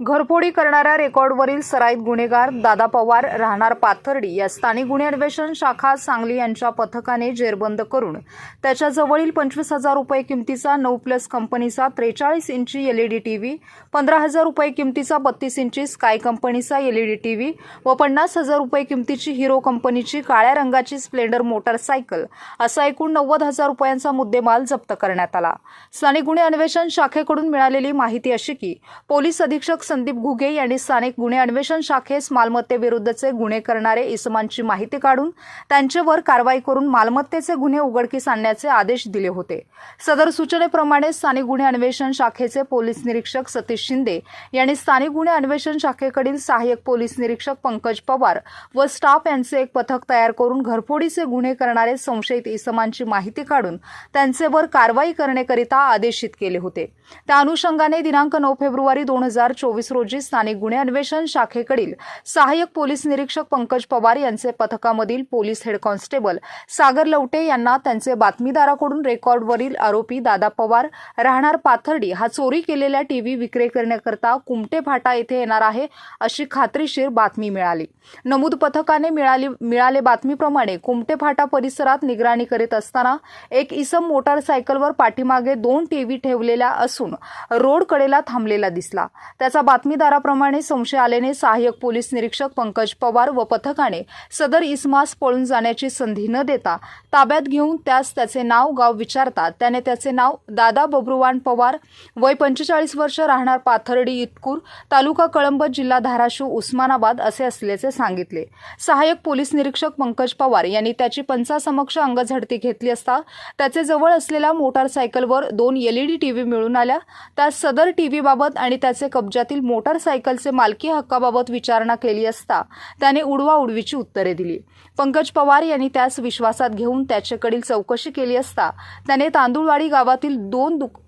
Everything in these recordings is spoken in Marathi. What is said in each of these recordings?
घरफोडी करणाऱ्या रेकॉर्डवरील सराईत गुन्हेगार दादा पवार राहणार पाथर्डी या स्थानिक गुन्हे अन्वेषण शाखा सांगली यांच्या पथकाने जेरबंद करून त्याच्याजवळील पंचवीस हजार रुपये किमतीचा नऊ प्लस कंपनीचा त्रेचाळीस इंची एलईडी टीव्ही पंधरा हजार रुपये किमतीचा बत्तीस इंची स्काय कंपनीचा एलईडी टीव्ही व पन्नास हजार रुपये किमतीची हिरो कंपनीची काळ्या रंगाची स्प्लेंडर मोटारसायकल असा एकूण नव्वद हजार रुपयांचा मुद्देमाल जप्त करण्यात आला. स्थानिक गुन्हे अन्वेषण शाखेकडून मिळालेली माहिती अशी की पोलीस अधीक्षक संदीप घुगे यांनी स्थानिक गुन्हे अन्वेषण शाखेस मालमत्तेविरुद्धचे गुन्हे करणारे इसमांची माहिती काढून त्यांच्यावर कारवाई करून मालमत्तेचे गुन्हे उघडकीस आणण्याचे आदेश दिले होते. सदर सूचनेप्रमाणे स्थानिक गुन्हे अन्वेषण शाखेचे पोलीस निरीक्षक सतीश शिंदे यांनी स्थानिक गुन्हे अन्वेषण शाखेकडील सहाय्यक पोलीस निरीक्षक पंकज पवार व स्टाफ यांचे एक पथक तयार करून घरफोडीचे गुन्हे करणारे संशयित इसमांची माहिती काढून त्यांचेवर कारवाई करण्याकरिता आदेशित केले होते. त्या अनुषंगाने दिनांक नऊ फेब्रुवारी दोन हजार चोवीस रोजी स्थानिक गुन्हे अन्वेषण शाखेकडील सहाय्यक पोलीस निरीक्षक पंकज पवार यांचे पथकामधील police head constable Sagar Lavate यांना त्यांचे बातमीदाराकडून रेकॉर्डवरील आरोपी दादा पवार राहणार पाथर्डी हा चोरी केलेल्या टीव्ही विक्री करण्याकरता कुमटे फाटा येथे येणार आहे अशी खात्रीशीर बातमी मिळाली. नमूद पथकाने मिळाली मिळाले बातमीप्रमाणे कुमटे फाटा परिसरात निगराणी करीत असताना एक इसम मोटारसायकलवर पाठीमागे दोन टीव्ही ठेवलेल्या असून रोड कडेला थांबलेला दिसला. त्याचा बातमीदाराप्रमाणे संशय आल्याने सहाय्यक पोलीस निरीक्षक पंकज पवार व पथकाने सदर इस्मास पळून जाण्याची संधी न देता ताब्यात घेऊन त्यास त्याचे नाव गाव विचारतात त्याने त्याचे नाव दादा बब्रुवान पवार वय पंचेचाळीस वर्ष राहणार पाथर्डी इतकूर तालुका कळंब जिल्हा धाराशिव उस्मानाबाद असे असल्याचे सांगितले. सहाय्यक पोलीस निरीक्षक पंकज पवार यांनी त्याची पंचासमक्ष अंगझडती घेतली असता त्याचे जवळ असलेल्या मोटारसायकलवर दोन एलईडी टीव्ही मिळून आल्या. त्या सदर टीव्हीबाबत आणि त्याचे कब्जातील मोटारसायकलचे मालकी हक्काबाबत विचारणा केली असता त्याने उडवाउडवीची उत्तरे दिली. पंकज पवार यांनी त्यास विश्वासात घेऊन त्याच्याकडील चौकशी केली असता त्याने तांदूळवाडी गावातील दोन दुक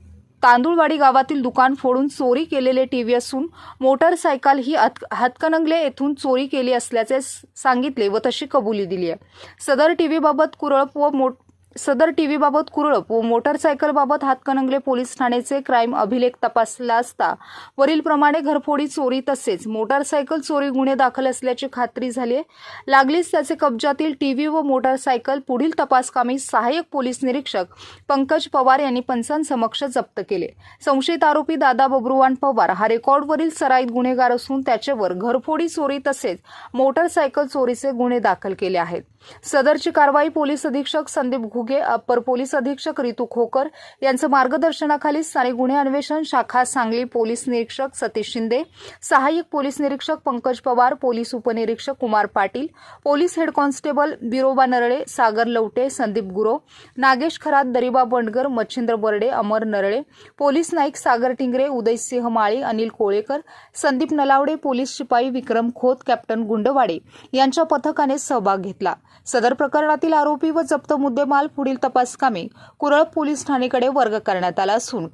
तांदूळवाडी गावातील दुकान फोडून चोरी केलेले टीव्ही असून मोटारसायकल ही हत हातकणंगले येथून चोरी केली असल्याचे सांगितले व तशी कबुली दिली आहे सदर टीव्हीबाबत कुरळप व मोट सदर टीव्हीबाबत कुरळप व मोटारसायकलबाबत हातकणंगले पोलीस ठाण्याचे क्राईम अभिलेख तपासला असता. वरीलप्रमाणे घरफोडी चोरी तसेच मोटारसायकल चोरी गुन्हे दाखल असल्याची खात्री झाली आहे. लागलीच त्याचे कब्जातील टीव्ही व मोटारसायकल पुढील तपासकामी सहाय्यक पोलीस निरीक्षक पंकज पवार यांनी पंचांसमक्ष जप्त केले. संशयित आरोपी दादा बब्रुवान पवार हा रेकॉर्डवरील सराईत गुन्हेगार असून त्याच्यावर घरफोडी चोरी तसेच मोटारसायकल चोरीचे गुन्हे दाखल केले आहेत. सदरची कारवाई पोलीस अधीक्षक संदीप घुगे अप्पर पोलीस अधीक्षक रितू खोकर यांचं मार्गदर्शनाखाली स्थानिक गुन्हे अन्वेषण शाखा सांगली पोलीस निरीक्षक सतीश शिंदे सहाय्यक पोलीस निरीक्षक पंकज पवार पोलीस उपनिरीक्षक Kumar Patil police head constable Biroba Narale Sagar Lavate Sandeep Guro Nagesh Kharat Dariba Bandgar Machhindra Barde Amar Narale police Naik Sagar Tingre Udaysinh Mali Anil Kolekar Sandeep Nalawade police शिपाई विक्रम खोत कॅप्टन गुंडवाडे यांच्या पथकाने सहभाग घेतला. सदर प्रकरणातील आरोपी व जप्त मुद्देमाल पुढील तपासकामी कुरळप पोलीस ठाणेकडे वर्ग करण्यात आला असून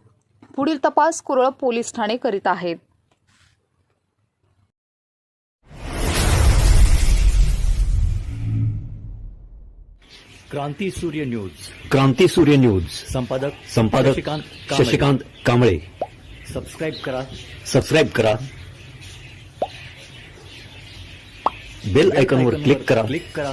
पुढील तपास कुरळप पोलीस ठाणे करीत आहेत. क्रांती सूर्य न्यूज. क्रांती सूर्य न्यूज. संपादक संपादक शशिकांत कांबळे. शशिकांत कांबळे. सबस्क्राईब करा. सबस्क्राईब करा. बेल आयकॉनवर क्लिक करा. क्लिक करा.